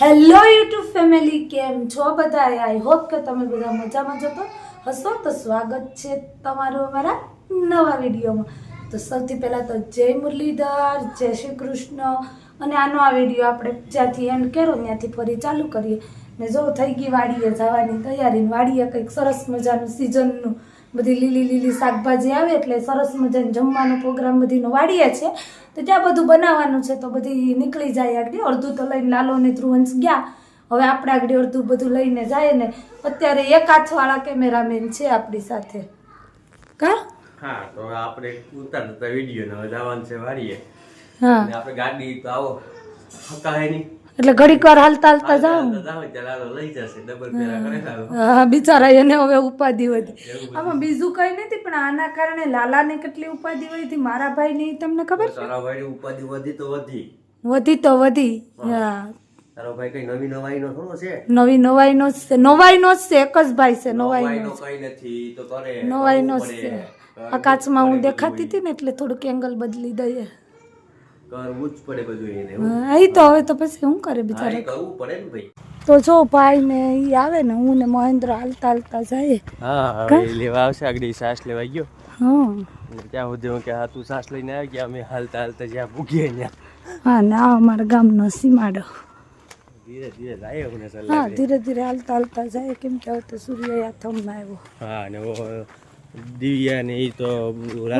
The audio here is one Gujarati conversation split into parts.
હેલો યુટ્યુબ ફેમિલી, કેમ છો બધા આઈ હોપ કે તમે બધા મજામાં છો તો હશો તો સ્વાગત છે તમારું અમારા નવા વિડીયોમાં. તો સૌથી પહેલાં તો જય મુરલીધર, જય શ્રી કૃષ્ણ. અને આનો આ વીડિયો આપણે જ્યાંથી એન્ડ કરો ત્યાંથી ફરી ચાલુ કરીએ. ને જો થઈ ગઈ વાડીએ જવાની તૈયારી વાડીએ કંઈક સરસ મજાનું સિઝનનું બધી લીલી લીલી શાકભાજી આવે એટલે સરસ મજાનું જમવાનો પ્રોગ્રામ બધીનો વાડીએ છે. તો ત્યાં બધું બનાવવાનું છે તો બધી નીકળી જાય આગળ. અડધું તો લઈને લાલો ને ધ્રુવંશ ગયા. હવે આપણે આગળ અડધું બધું લઈને જાય ને અત્યારે એક હાથવાળા કેમેરામેન છે આપણી સાથે. કા? હા તો આપણે ઉતારતા વીડિયો ને જવાનું છે વાડીએ. હા. આપણે ગાડી તો આવો. હકાય નહીં. એટલે ઘડીક વાર હાલતા હાલતા લાલો લાલો હા. બિચારા એને હવે ઉપાધિ હતી આમાં બીજું કઈ નથી પણ આના કારણે લાલાને કેટલી ઉપાધિ હોય હતી મારા ભાઈ ની તમને ખબર છે? ઉપાધિ વધી તો વધી. વધી તો વધી હા. તારો ભાઈ કઈ નવી નવાઈ નો થોડો છે? નવી નવાઈનો જ છે નવાઈનો જ છે એક જ ભાઈ છે નવાઈ નવાઈનો નો કઈ નથી તો તારે નવાઈનો જ છે. આકાશમાં હું દેખાતી હતી ને એટલે થોડુંક એંગલ બદલી દઈએ. કરવું જ પડે બધું એને હા, ઈ તો હવે તો પછી શું કરે બિચારા? કરવું પડે ને ભાઈ. તો જો ભાઈ ને ઈ આવે ને હું ને મહેન્દ્ર હાલતા હાલતા જાય હા હવે લેવા આવશે આગળ સાસ લેવા ગયો. હા. ત્યાં સુધી હું કે હા તું સાસ લઈને આવી ગયા અમે હાલતા હાલતા જ્યાં ત્યાં. હા ને આ અમારા ગામનો સીમાડો. ધીરે ધીરે જાય મને સર હા ધીરે ધીરે હાલતા હાલતા જાય કેમ કે હવે તો સૂર્ય આથમમાં આવ્યો. હા ને ઓ દિવ્યા ને ઈ તો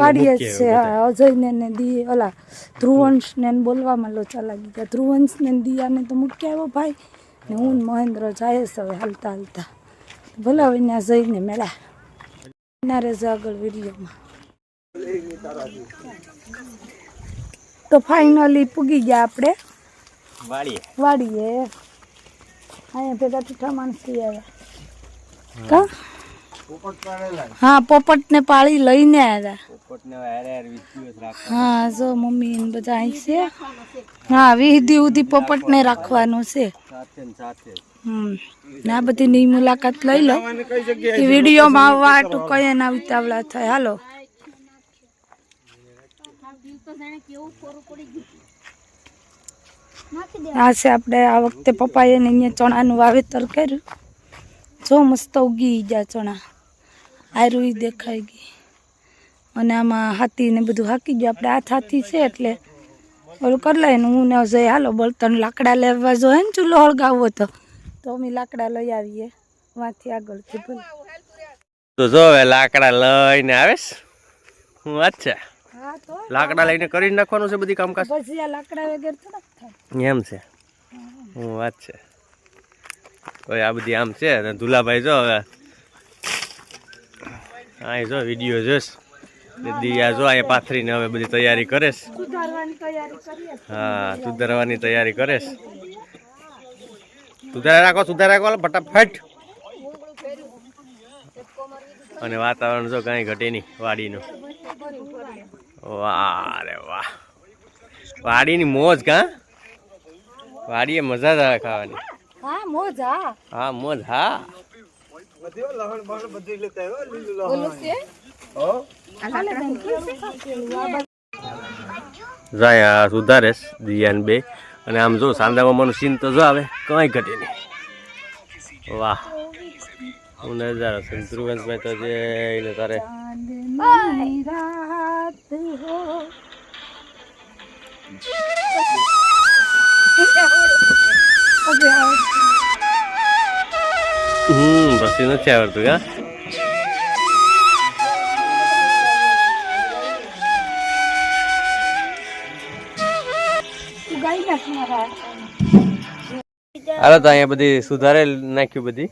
વાડીએ છે હા અજયને ને દી ઓલા ધ્રુવંશ ને બોલવામાં લોચા લાગી ગયા. ધ્રુવંશ ને દિયાને તો મૂકી આવ્યો ભાઈ. ને હું મહેન્દ્ર જાય છે હવે હાલતા હાલતા. ભલે હવે ત્યાં જઈને મેળા. ના આગળ વિડીયોમાં. તો ફાઇનલી પૂગી ગયા આપણે. વાડીએ. વાડીએ. અહીંયા ભેગા ઠીઠા માણસી આવ્યા. કા? હા પોપટને પાળી લઈને આવ્યા. હા જો મમ્મી ને બધા અહીં છે. હા વિધિ ઉધી પોપટને રાખવાનું છે. સાથે ને સાથે. હમ ને આ બધીની મુલાકાત લઈ લો. એ વિડીયોમાં આવવા હાટું કઈ ના ઉતાવળા થાય. હાલો. આ છે આપણે આ વખતે પપ્પાએ ને અહીંયા ચણાનું વાવેતર કર્યું. જો મસ્ત ઉગી ગયા ચણા. આયરું દેખાઈ ગઈ. અને આમાં હાથી ને બધું હાકી ગયું. આપણે હાથ હાથી છે એટલે ઓલું કરી લઈને હું ને જઈ હાલો બળતણ લાકડા લેવા જો ને ચૂલો હળગાવવો તો. તો અમે લાકડા લઈ આવીએ. વાંથી આગળથી ભલે. તો જો હવે લાકડા લઈને આવેશ હું વાત છે? હા તો લાકડા લઈને કરી નાખવાનું છે બધી કામકાજ? પછી આ લાકડા વગેરે તો થાય. એમ છે? હું. વાત છે. આ બધી આમ છે. અને ધુલાભાઈ જો હવે અહીં જો વીડિયો જોશ દિયા જો અહીંયા પાથરીને હવે બધી તૈયારી કરેશ. સુધારવાની તૈયારી કરીએ. હા સુધારવાની તૈયારી કરેશ. સુધારા રાખો સુધારા રાખો ફટાફટ. અને વાતાવરણ જો કાંઈ ઘટે નહીં વાડીનું. વાહ રે વાહ. વાડીની મોજ કાં? વાડીએ મજા જ આવે ખાવાની. હા મોજ હા. હા મોજ હા. છે? જાય સુધારેશ દિયાન બે. અને આમ જો સાંદા મામાનું સીન તો જો આવે કંઈ ઘટે નહીં. વાહ. હું નજારો છે. ધ્રુવંશભાઈ તો જે એને તારે રાત તું ગાઈ નાખ મારા હાલો તો અહીંયા બધી સુધારે નાખ્યું બધી.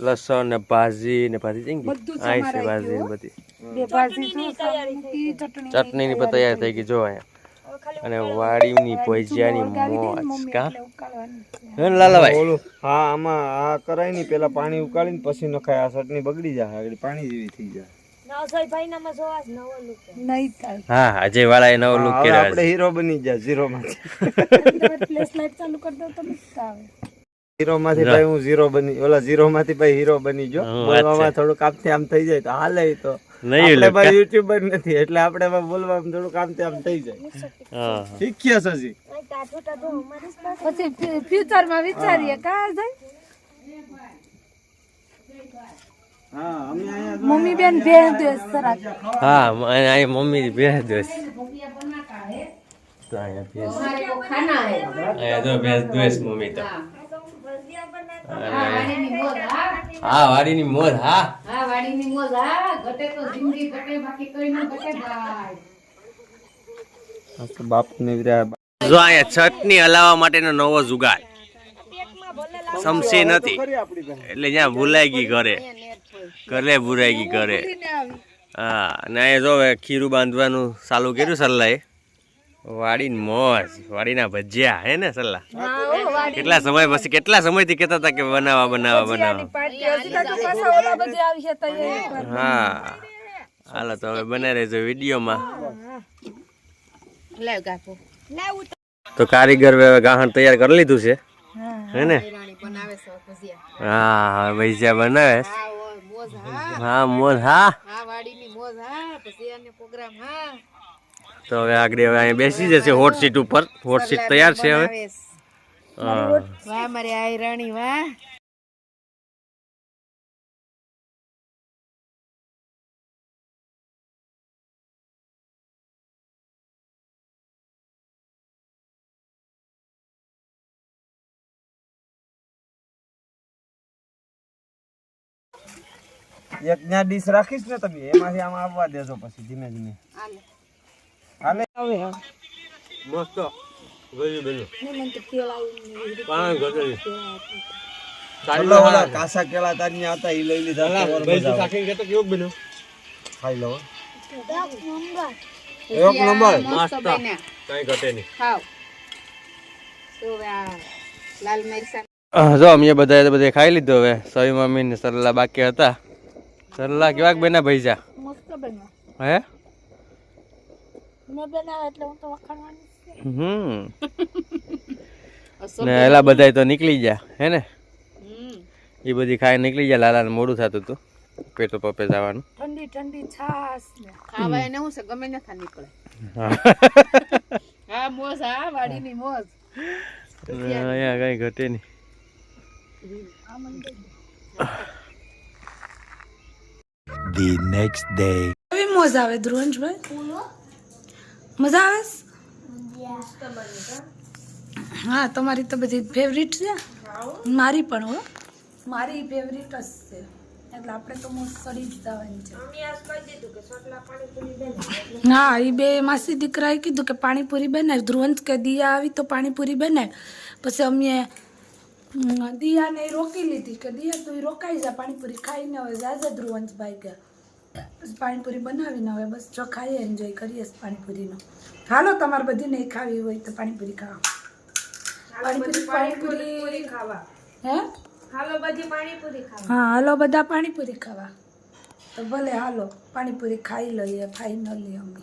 લસણ ને ભાજી ને ભાજી જઈ ગઈ બધું આ છે ભાજી ને બધી. ચટણી ચટણીની પણ તૈયાર થઈ ગઈ જો અહીંયા. અને વાડીની ભજીયાની મોજ કા? હે ને લાલાભાઈ ઓલું હા આમાં આ કરાય નહીં પેલા પાણી ઉકાળીને પછી નખાય આ ચટણી બગડી જાય આગળ પાણી જેવી થઈ જાય. નહીં થાય. હા અજય વાળાએ નવો લુક કર્યો આપણે હીરો બની જાય ઝીરો માં ફ્લેશ લાઈટ ચાલુ કરી દો તો મસ્ત આવે. હીરો માંથી ભાઈ હું ઝીરો બની ઓલા ઝીરો માંથી ભાઈ હીરો બની ગયો. બોલવામાં થોડુંક આમથી આમ થઈ જાય તો હાલે તો. નહીં આપણે ભાઈ યુટ્યુબર નથી એટલે આપણે બોલવામાં થોડું કામ આમ થઈ જાય. શીખ્યા છે હજી. પછી ફ્યુચરમાં વિચારીએ કા જાય? મમ્મી બેન ભેળ દે સરાક હા મ- મમ્મી ભેંસ દોસ તો અહીંયા ભેંસ અહીંયા જો ભેંસ દોસ મમ્મી તો. હા? વાડીની મોજ હા. તો બાપને વિરા જો અહીંયા છઠની હલાવવા માટેનો નવો જુગાડ સમસી નથી. એટલે જ્યાં ભૂલાઈ ગઈ ઘરે. ઘરે ભૂલાઈ ગઈ ઘરે. હા અને અહીંયા જો ખીરું બાંધવાનું ચાલુ કર્યું સલ્લાએ વાડીની મોજ વાડીના ભજીયા હે ને સલ્લા? કેટલા સમય પછી કેટલા સમયથી કહેતા હતા કે બનાવવા બનાવવા બનાવવા હા. હાલો તો હવે બનાવી રહેજો વિડીયોમાં. તો કારીગર હવે ગાહણ તૈયાર કરી લીધું છે. હે. ને? હા ભજીયા બનાવે. હા મોજ હા. તો હવે આગળ હવે અહીંયા બેસી જશે હોટ સીટ ઉપર. હોટ સીટ તૈયાર છે હવે. હા વાહ મારી આઈ રાણી વાહ. એક ત્યાં ડીશ રાખીશ ને તમે એમાંથી આમ આવવા દેજો પછી ધીમે ધીમે. હાલે આવે હા. મસ્ત. ગયું બેનું પાણી ઘટે. ચાલો ઓલા કાસા કેળા તારી હતા ઈ લઈ લીધા તો સાખી કે તો કેવું બન્યું? ખાઈ લો. એક નંબર. મસ્ત કઈ ઘટે નહીં. ખાવ તો આ લાલ મરચાં. જો અમે બધા બધા ખાઈ લીધું હવે. સવી મમ્મી ને સરલા બાકી હતા. સરલા કેવાક બેના ભૈજા મસ્ત બન્યો. હે? મેં એટલે હું તો વખાણવાની હમ. ને એલા બધા તો નીકળી ગયા હે ને? એ બધી ખાઈ નીકળી ગયા લાલાને મોડું થતું હતું પેટો પપે જવાનું. ઠંડી ઠંડી છાસ ને. ખાવા એને હું છે ગમે ને ખા નીકળે. હા. મોજ હા વાડીની મોજ. અહીંયા કઈ ઘટે નહીં. The next day. મોજ આવે ધ્રુવંશભાઈ મજા આવે હા તમારી તો બધી ફેવરિટ છે. મારી પણ હો. મારી ફેવરિટ જ છે. એટલે આપણે તો મોસ્ટ કરી જ જવાની છે. હા એ બે માસી દીકરાએ કીધું કે પાણીપુરી બને ધ્રુવંશ કે દિયા આવી તો પાણીપુરી બને પછી અમે દિયાને રોકી લીધી કે દિયા તું રોકાઈ જા પાણીપુરી ખાઈને હવે જાજે ધ્રુવંશભાઈ કે પછી પાણીપુરી બનાવીને હવે બસ જો ખાઈએ એન્જોય કરીએ પાણીપુરીનો. હાલો તમારે બધી એ ખાવી હોય તો પાણીપુરી ખાવા. પાણીપુરી પાણીપુરી ખાવા. હે? હાલો બધી પાણીપુરી ખાવા. હા હાલો બધા પાણીપુરી ખાવા. તો ભલે હાલો પાણીપુરી ખાઈ લઈએ ફાઈનલી અમે.